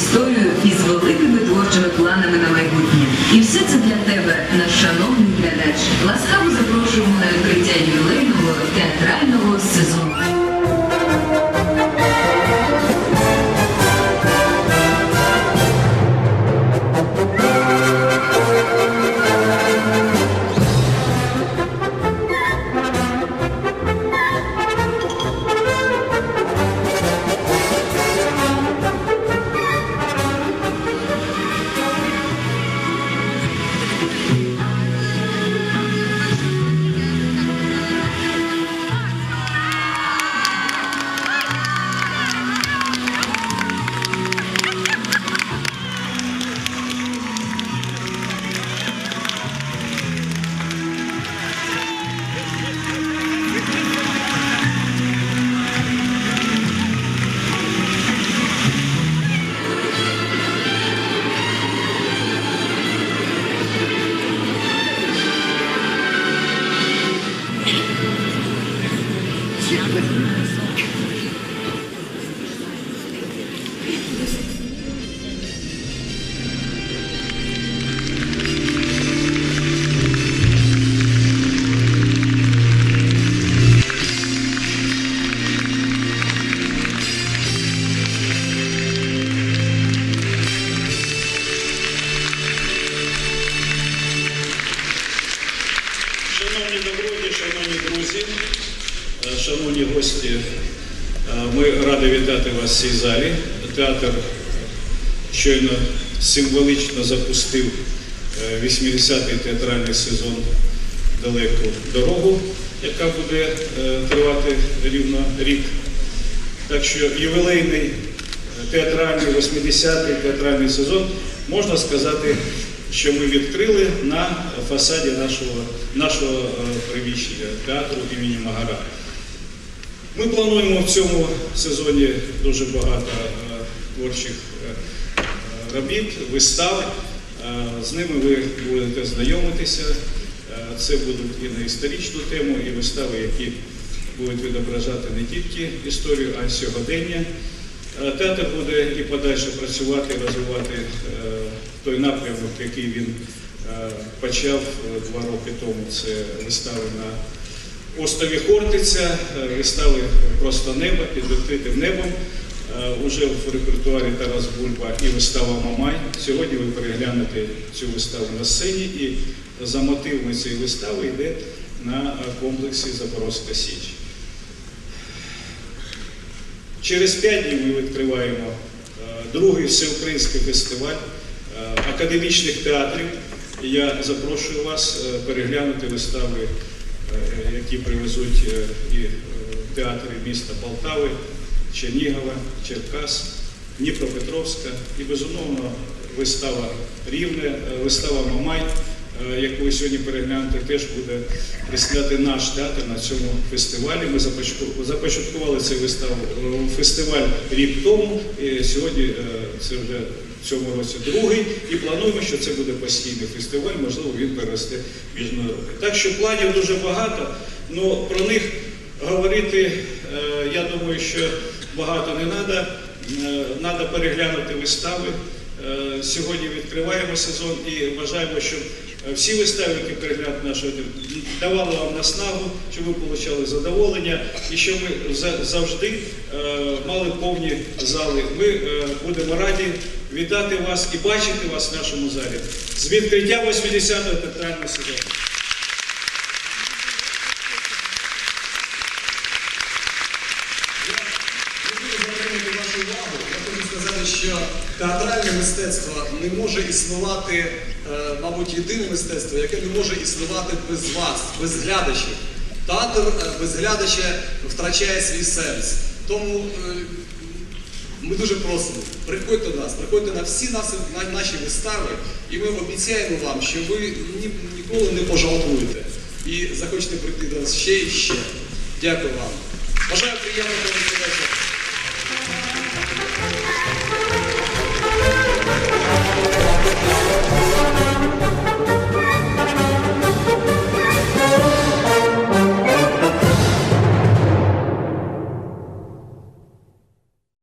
історію із великими творчими планами на майбутнє. І все це для тебе, наш шановний глядач. Ласкаво запрошуємо на друзі, е, шановні гості, е, ми раді вітати вас в цій залі. Театр щойно символічно запустив е, 80-й театральний сезон Далеку дорогу, яка буде е, тривати рівно рік. Так що ювілейний е, театральний 80-й театральний сезон можна сказати, що ми відкрили на фасаді нашого, нашого е, приміщення театру імені Магара. Ми плануємо в цьому сезоні дуже багато е, творчих е, робіт, вистав. З ними ви будете знайомитися. Це будуть і на історичну тему, і вистави, які будуть відображати не тільки історію, а й сьогодення. Е, Театр буде і подальше працювати, розвивати е, той напрямок, який він е, почав два роки тому. Це вистави на острові Хортиця, вистави просто неба під відкритим небом. Уже в репертуарі Тарас Бульба і вистава Мамай. Сьогодні ви переглянете цю виставу на сцені, і за мотивами цієї вистави йде на комплексі Запорозька Січ. Через п'ять днів ми відкриваємо е, другий всеукраїнський фестиваль е, академічних театрів. Я запрошую вас е, переглянути вистави, які привезуть і театри міста Полтави, Чернігова, Черкас, Дніпропетровська і, безумовно, вистава Рівне, вистава Мамай, яку ви сьогодні переглянете, теж буде представляти наш театр на цьому фестивалі. Ми започатку- започаткували цей виставу е, фестиваль рік тому. І сьогодні е, це вже в цьому році другий. І плануємо, що це буде постійний фестиваль, можливо, він переросте міжнародний. Так що планів дуже багато, але про них говорити, е, я думаю, що багато не треба. Треба переглянути вистави. Е, Сьогодні відкриваємо сезон і бажаємо, щоб е, всі вистави, які перегляд нашого давали вам наснагу, щоб ви отримали задоволення і щоб ми завжди е, мали повні зали. Ми будемо раді вітати вас і бачити вас в нашому залі з відкриття 80-го театрального сезону. Що театральне мистецтво не може існувати, е, мабуть, єдине мистецтво, яке не може існувати без вас, без глядачів. Театр е, без глядача втрачає свій сенс. Тому е, ми дуже просимо, приходьте до нас, приходьте на всі наші, вистави, і ми обіцяємо вам, що ви ні, ніколи не пожалкуєте і захочете прийти до нас ще і ще. Дякую вам. Бажаю приємного вечора.